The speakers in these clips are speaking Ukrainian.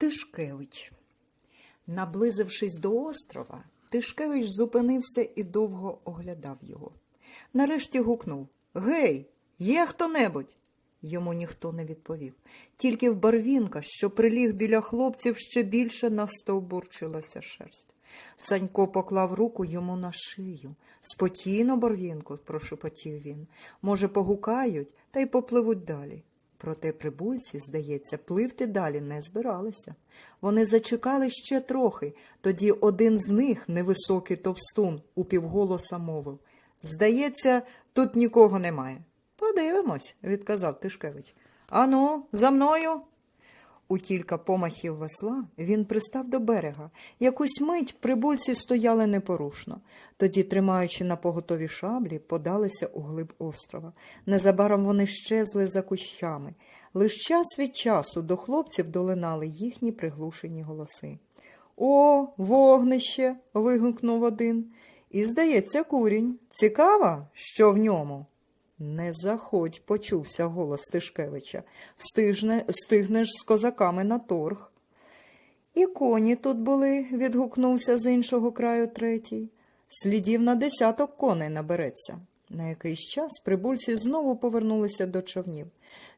Тишкевич. Наблизившись до острова, Тишкевич зупинився і довго оглядав його. Нарешті гукнув Гей, є хто-небудь? Йому ніхто не відповів. Тільки в барвінка, що приліг біля хлопців, ще більше настовбурчилася шерсть. Санько поклав руку йому на шию. Спокійно, барвінку, прошепотів він. Може, погукають та й попливуть далі. Проте прибульці, здається, пливти далі не збиралися. Вони зачекали ще трохи, тоді один з них, невисокий товстун, упівголоса мовив Здається, тут нікого немає. Подивимось, відказав Тишкевич. Ану, за мною. У кілька помахів весла він пристав до берега. Якусь мить прибульці стояли непорушно. Тоді, тримаючи на поготові шаблі, подалися у глиб острова. Незабаром вони щезли за кущами. Лиш час від часу до хлопців долинали їхні приглушені голоси. О, вогнище. вигукнув один. І, здається, курінь. Цікаво, що в ньому. Не заходь, почувся голос Тишкевича. Встигне, стигнеш з козаками на торг. І коні тут були, відгукнувся з іншого краю третій. Слідів на десяток коней набереться. На якийсь час прибульці знову повернулися до човнів.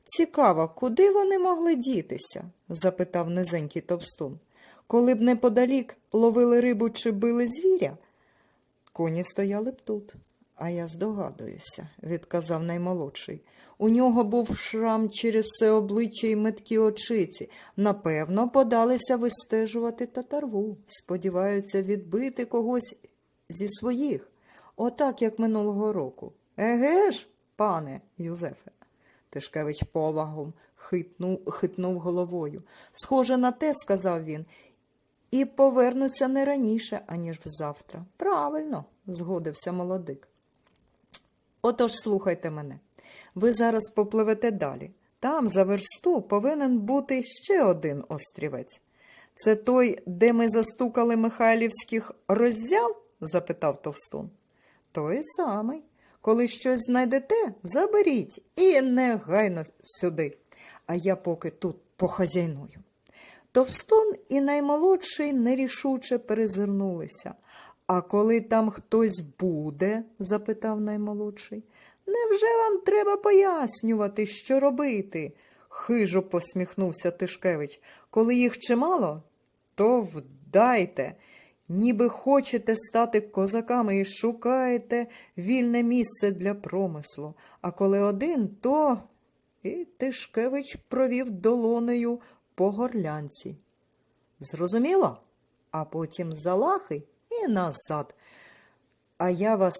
Цікаво, куди вони могли дітися? запитав низенький товстун. Коли б неподалік ловили рибу чи били звіря, коні стояли б тут. А я здогадуюся, відказав наймолодший. У нього був шрам через все обличчя й меткі очиці. Напевно, подалися вистежувати татарву. Сподіваються відбити когось зі своїх, отак, як минулого року. Еге ж, пане Юзефе. Тишкевич повагом хитнув, хитнув головою. Схоже на те, сказав він, і повернуться не раніше, аніж завтра. Правильно, згодився молодик. Отож, слухайте мене. Ви зараз попливете далі. Там, за версту, повинен бути ще один острівець. Це той, де ми застукали Михайлівських роззяв? запитав Товстун. Той самий. Коли щось знайдете, заберіть і негайно сюди. А я поки тут похазяйную. Товстун і наймолодший нерішуче перезирнулися. А коли там хтось буде? запитав наймолодший. Невже вам треба пояснювати, що робити? хижо посміхнувся Тишкевич. Коли їх чимало, то вдайте, ніби хочете стати козаками і шукаєте вільне місце для промислу. А коли один, то. І Тишкевич провів долонею по горлянці. Зрозуміло? А потім залахи назад. А я вас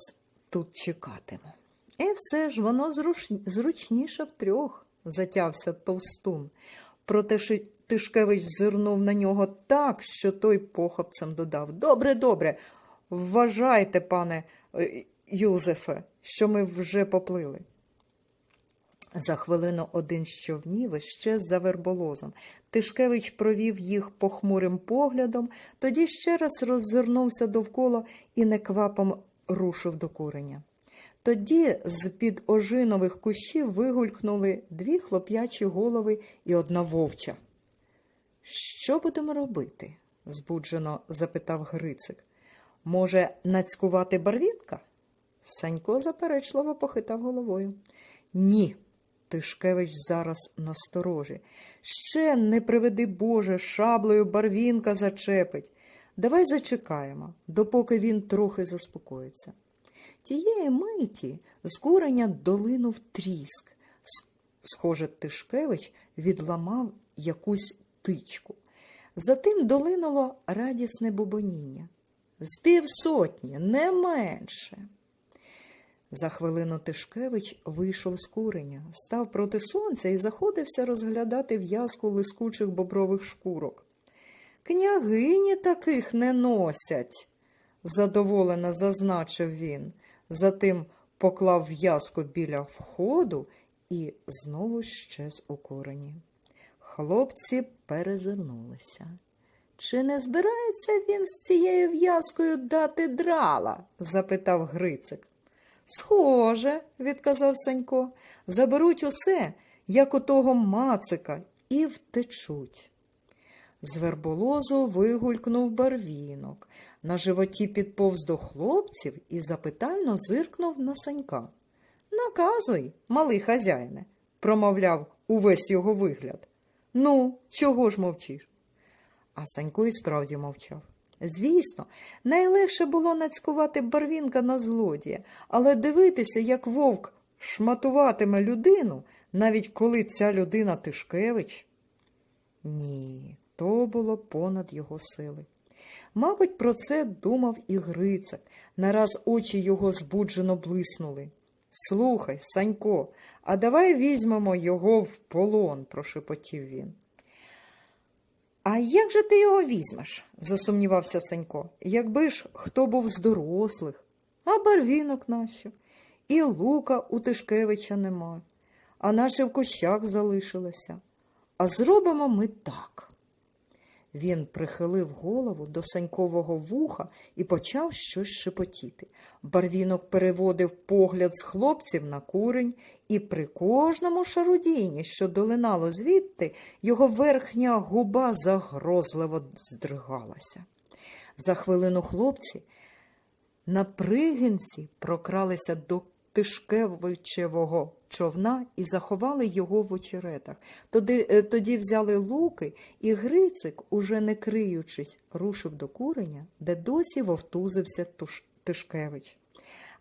тут чекатиму. І все ж воно зруч... зручніше втрьох, затявся товстун. Проте Тишкевич зирнув на нього так, що той похапцем додав. Добре, добре, вважайте, пане е, Юзефе, що ми вже поплили. За хвилину один з човнів щез за верболозом. Тишкевич провів їх похмурим поглядом, тоді ще раз роззирнувся довкола і неквапом рушив до куреня. Тоді з-під ожинових кущів вигулькнули дві хлоп'ячі голови і одна вовча. Що будемо робити? збуджено запитав Грицик. Може, нацькувати барвінка? Санько заперечливо похитав головою. Ні. Тишкевич зараз насторожі. Ще не приведи Боже, шаблею барвінка зачепить. Давай зачекаємо, допоки він трохи заспокоїться. Тієї миті з куреня долинув тріск. Схоже, Тишкевич відламав якусь тичку. Затим долинуло радісне бубоніння. З півсотні, не менше. За хвилину Тишкевич вийшов з куреня, став проти сонця і заходився розглядати в'язку лискучих бобрових шкурок. Княгині таких не носять, задоволено зазначив він. Затим поклав в'язку біля входу і знову щез у курені. Хлопці перезирнулися. Чи не збирається він з цією в'язкою дати драла? запитав Грицик. Схоже, відказав Санько, заберуть усе, як у того мацика, і втечуть. З верболозу вигулькнув барвінок. На животі підповз до хлопців і запитально зиркнув на санька. Наказуй, малий хазяїне, промовляв увесь його вигляд. Ну, чого ж мовчиш? А Санько і справді мовчав. Звісно, найлегше було нацькувати барвінка на злодія, але дивитися, як вовк шматуватиме людину, навіть коли ця людина Тишкевич. Ні, то було понад його сили. Мабуть, про це думав і Грицак. Нараз очі його збуджено блиснули. Слухай, Санько, а давай візьмемо його в полон, прошепотів він. А як же ти його візьмеш? засумнівався Санько. Якби ж хто був з дорослих, а барвінок нащо? І лука у Тишкевича нема, а наше в кущах залишилося. А зробимо ми так. Він прихилив голову до санькового вуха і почав щось шепотіти. Барвінок переводив погляд з хлопців на курень, і при кожному шарудінні, що долинало звідти, його верхня губа загрозливо здригалася. За хвилину хлопці на пригинці прокралися до Тишкевичевого човна і заховали його в очеретах. Тоді, е, тоді взяли луки, і Грицик, уже не криючись, рушив до куреня, де досі вовтузився Туш... Тишкевич.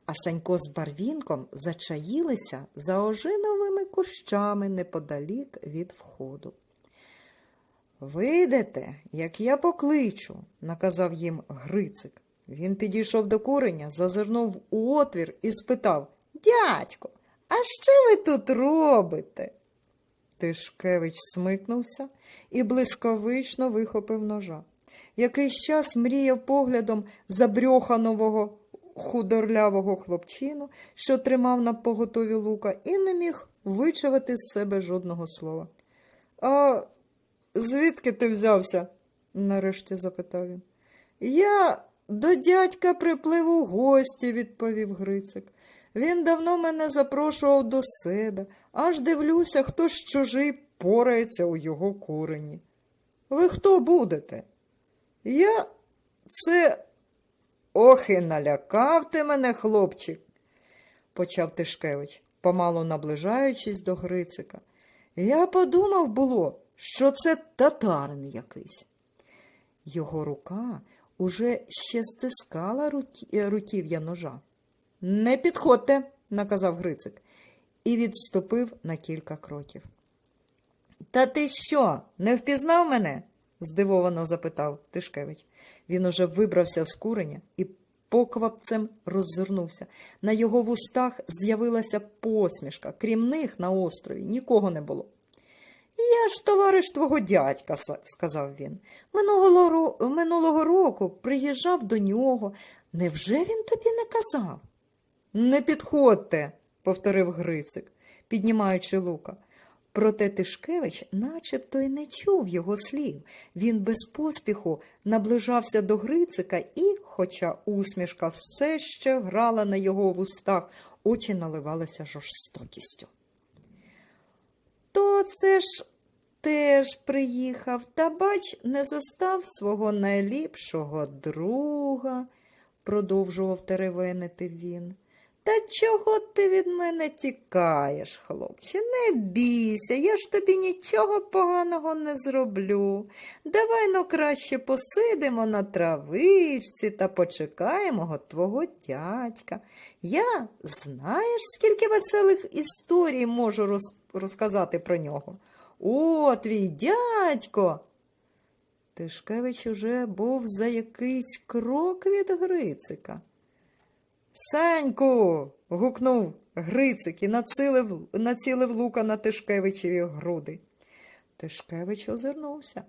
А Санько з Барвінком зачаїлися за ожиновими кущами неподалік від входу. Вийдете, як я покличу, наказав їм Грицик. Він підійшов до куреня, зазирнув у отвір і спитав Дядько, а що ви тут робите? Тишкевич смикнувся і блискавично вихопив ножа. Якийсь час мріяв поглядом забрьоханого худорлявого хлопчину, що тримав на поготові лука, і не міг вичавити з себе жодного слова. А звідки ти взявся? нарешті запитав він. Я до дядька приплив у гості, відповів Грицик. Він давно мене запрошував до себе, аж дивлюся, хто ж чужий порається у його курені. Ви хто будете? Я це. Ох і налякав ти мене, хлопчик, почав Тишкевич, помалу наближаючись до Грицика. Я подумав було, що це татарин якийсь. Його рука уже ще стискала руків'я ножа. Не підходьте, наказав Грицик, і відступив на кілька кроків. Та ти що, не впізнав мене? здивовано запитав Тишкевич. Він уже вибрався з куреня і поквапцем роззирнувся. На його вустах з'явилася посмішка. Крім них на острові нікого не було. Я ж товариш твого дядька, сказав він. Минулого, року приїжджав до нього. Невже він тобі не казав? Не підходьте, повторив Грицик, піднімаючи лука. Проте Тишкевич начебто й не чув його слів. Він без поспіху наближався до Грицика і, хоча усмішка все ще грала на його вустах, очі наливалися жорстокістю. То це ж теж приїхав, та бач, не застав свого найліпшого друга, продовжував теревенити він. Та чого ти від мене тікаєш, хлопче? Не бійся, я ж тобі нічого поганого не зроблю. Давай ну краще посидимо на травичці та почекаємо твого дядька. Я знаєш, скільки веселих історій можу роз... розказати про нього. О, твій дядько. Тишкевич уже був за якийсь крок від Грицика. Саньку. гукнув Грицик і націлив, націлив лука на Тишкевичеві груди. Тишкевич озирнувся,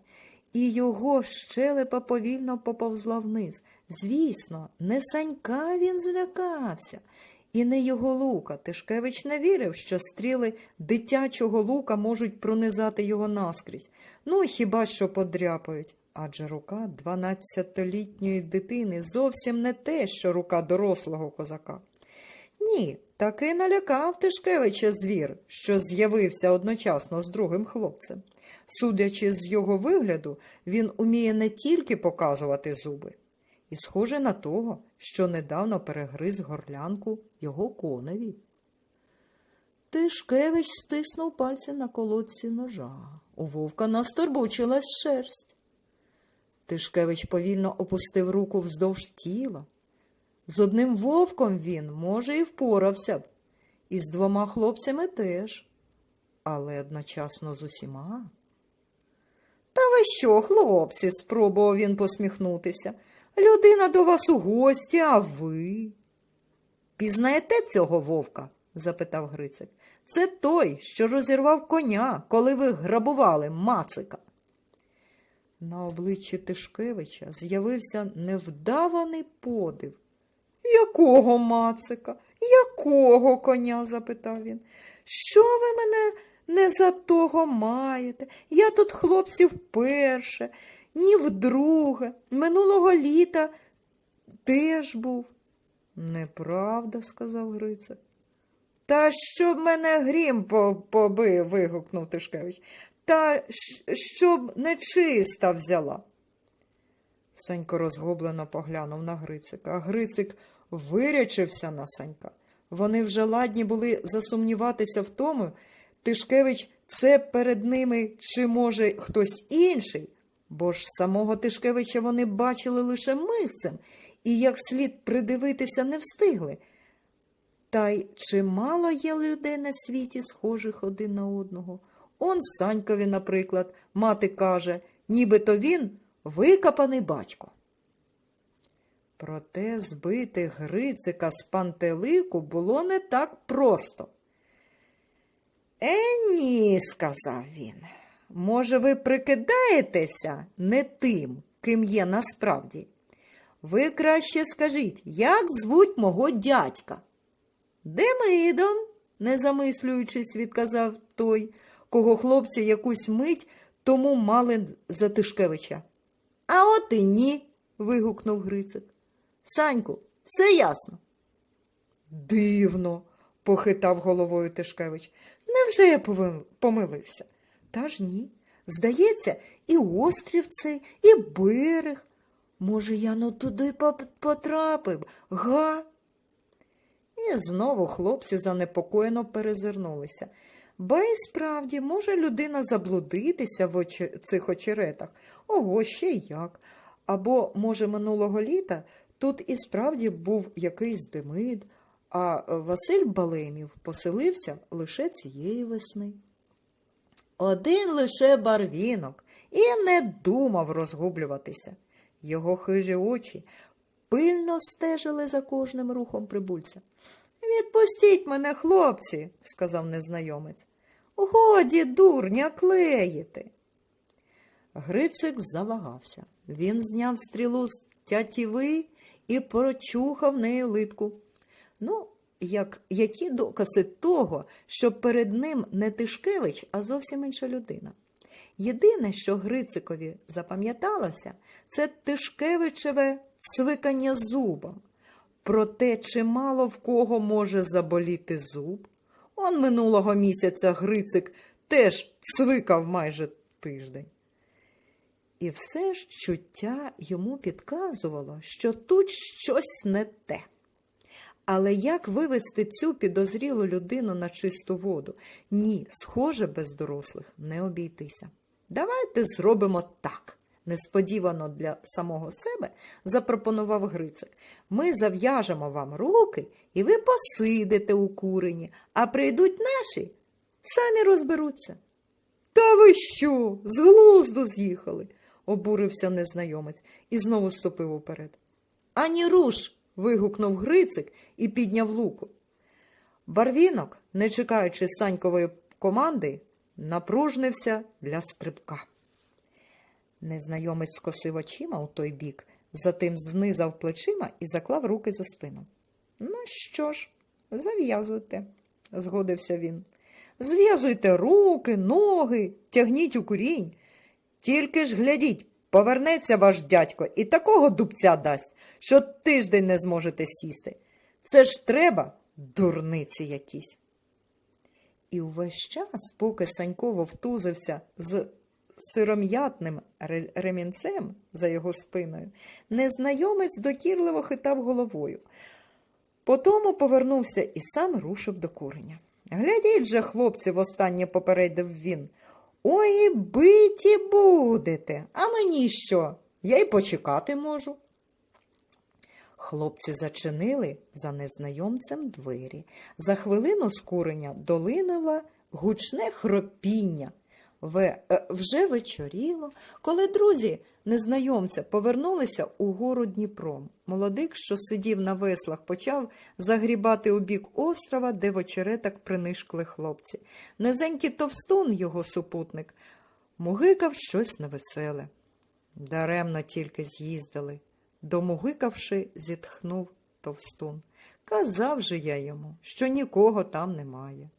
і його щелепа повільно поповзла вниз. Звісно, не Санька він злякався, і не його лука. Тишкевич не вірив, що стріли дитячого лука можуть пронизати його наскрізь. Ну, хіба що подряпають. Адже рука дванадцятилітньої дитини зовсім не те, що рука дорослого козака. Ні, таки налякав Тишкевича звір, що з'явився одночасно з другим хлопцем. Судячи з його вигляду, він уміє не тільки показувати зуби, і схоже на того, що недавно перегриз горлянку його коневі. Тишкевич стиснув пальці на колодці ножа. У вовка насторбучилась шерсть. Тишкевич повільно опустив руку вздовж тіла. З одним вовком він, може, і впорався б, і з двома хлопцями теж, але одночасно з усіма. Та ви що, хлопці? спробував він посміхнутися. Людина до вас у гості, а ви. Пізнаєте цього вовка? запитав Грицик. Це той, що розірвав коня, коли ви грабували Мацика. На обличчі Тишкевича з'явився невдаваний подив. Якого Мацика? Якого коня? запитав він. Що ви мене не за того маєте? Я тут хлопців вперше, ні вдруге. Минулого літа теж був. Неправда, сказав Грицик. Та щоб мене грім побив, вигукнув Тишкевич. Та щоб нечиста взяла. Санько розгублено поглянув на Грицика, Грицик вирячився на Санька. Вони вже ладні були засумніватися в тому, Тишкевич це перед ними чи, може, хтось інший, бо ж самого Тишкевича вони бачили лише мивцем і як слід придивитися не встигли. Та й чимало є людей на світі, схожих один на одного. Он Санькові, наприклад, мати каже, нібито він викопаний батько. Проте збити Грицика з пантелику було не так просто. Е, ні, сказав він. Може, ви прикидаєтеся не тим, ким є насправді? Ви краще скажіть, як звуть мого дядька? Демидом, не замислюючись, відказав той, кого хлопці якусь мить тому мали за Тишкевича. А от і ні. вигукнув Грицик. Саньку, все ясно. Дивно, похитав головою Тишкевич. Невже я помилився? Та ж ні. Здається, і острів цей, і берег. Може, я ну туди потрапив, га? І знову хлопці занепокоєно перезирнулися. Ба й справді, може людина заблудитися в очі... цих очеретах. Ого, ще як. Або, може, минулого літа тут і справді був якийсь Демид, а Василь Балемів поселився лише цієї весни. Один лише барвінок і не думав розгублюватися. Його хижі очі пильно стежили за кожним рухом прибульця. Відпустіть мене, хлопці, сказав незнайомець. Годі, дурня, клеїти. Грицик завагався. Він зняв стрілу з тятіви і прочухав нею литку. Ну, як, які докази того, що перед ним не Тишкевич, а зовсім інша людина. Єдине, що Грицикові запам'яталося, це Тишкевичеве цвикання зубом. Про те, чи мало в кого може заболіти зуб. Он минулого місяця Грицик теж цвикав майже тиждень. І все ж чуття йому підказувало, що тут щось не те. Але як вивести цю підозрілу людину на чисту воду? Ні, схоже, без дорослих не обійтися. Давайте зробимо так. Несподівано для самого себе запропонував Грицик. Ми зав'яжемо вам руки, і ви посидите у курені, а прийдуть наші, самі розберуться. Та ви що? З глузду з'їхали, обурився незнайомець і знову ступив уперед. Ані руш. вигукнув Грицик і підняв луку. Барвінок, не чекаючи санькової команди, напружнився для стрибка. Незнайомець скосив очима у той бік, затим знизав плечима і заклав руки за спину. Ну що ж, зав'язуйте, згодився він. Зв'язуйте руки, ноги, тягніть у курінь. Тільки ж глядіть, повернеться ваш дядько і такого дубця дасть, що тиждень не зможете сісти. Це ж треба, дурниці якісь. І увесь час, поки Санько вовтузився з сиром'ятним ремінцем за його спиною, незнайомець докірливо хитав головою. Потому повернувся і сам рушив до куреня. Глядіть же, хлопці, востаннє попередив він. Ой, биті будете, а мені що? Я й почекати можу. Хлопці зачинили за незнайомцем двері. За хвилину з куреня долинуло гучне хропіння. Ве- е, вже вечоріло, коли друзі незнайомця повернулися у гору Дніпром. Молодик, що сидів на веслах, почав загрібати у бік острова, де в очеретах принишкли хлопці. Низенький товстун, його супутник, мугикав щось невеселе. Даремно тільки з'їздили. Домугикавши, зітхнув товстун. Казав же я йому, що нікого там немає.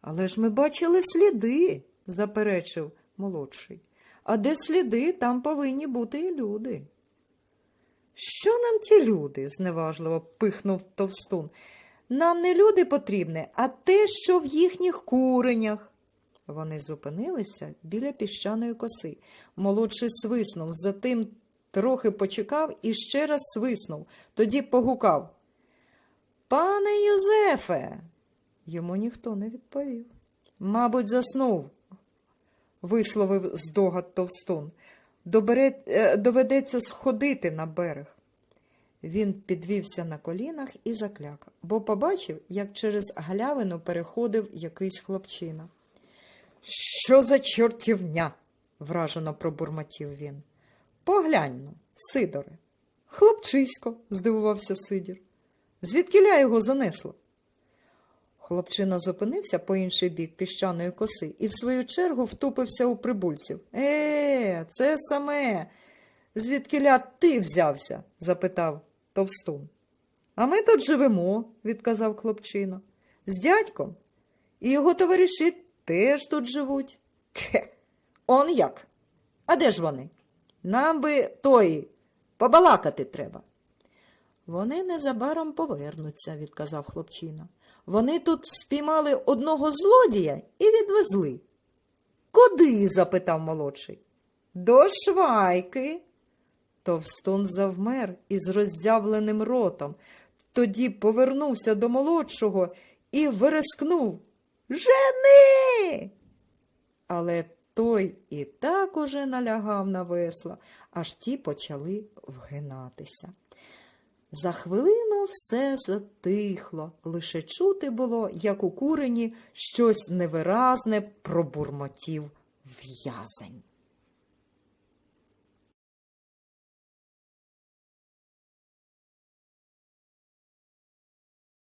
Але ж ми бачили сліди, заперечив молодший. А де сліди, там повинні бути і люди. Що нам ті люди? зневажливо пихнув товстун. Нам не люди потрібні, а те, що в їхніх куренях. Вони зупинилися біля піщаної коси. Молодший свиснув, затим трохи почекав і ще раз свиснув, тоді погукав. Пане Юзефе. Йому ніхто не відповів. Мабуть, заснув, висловив здогад товстун. Е, Доведеться сходити на берег. Він підвівся на колінах і закляк, бо побачив, як через галявину переходив якийсь хлопчина. Що за чортівня? вражено пробурмотів він. Поглянь ну, Сидоре. Хлопчисько, здивувався Сидір. Звідкиля його занесло? Хлопчина зупинився по інший бік піщаної коси і в свою чергу втупився у прибульців. Е, це саме. Звідкиля ти взявся? запитав товстун. А ми тут живемо, відказав хлопчина. З дядьком. І його товариші теж тут живуть. Хе, он як? А де ж вони? Нам би той побалакати треба. Вони незабаром повернуться, відказав хлопчина. Вони тут спіймали одного злодія і відвезли. Куди? запитав молодший. До швайки. Товстун завмер із роззявленим ротом. Тоді повернувся до молодшого і верескнув Жени. Але той і так уже налягав на весла, аж ті почали вгинатися. За хвилину все затихло, лише чути було, як у курені щось невиразне пробурмотів в'язень.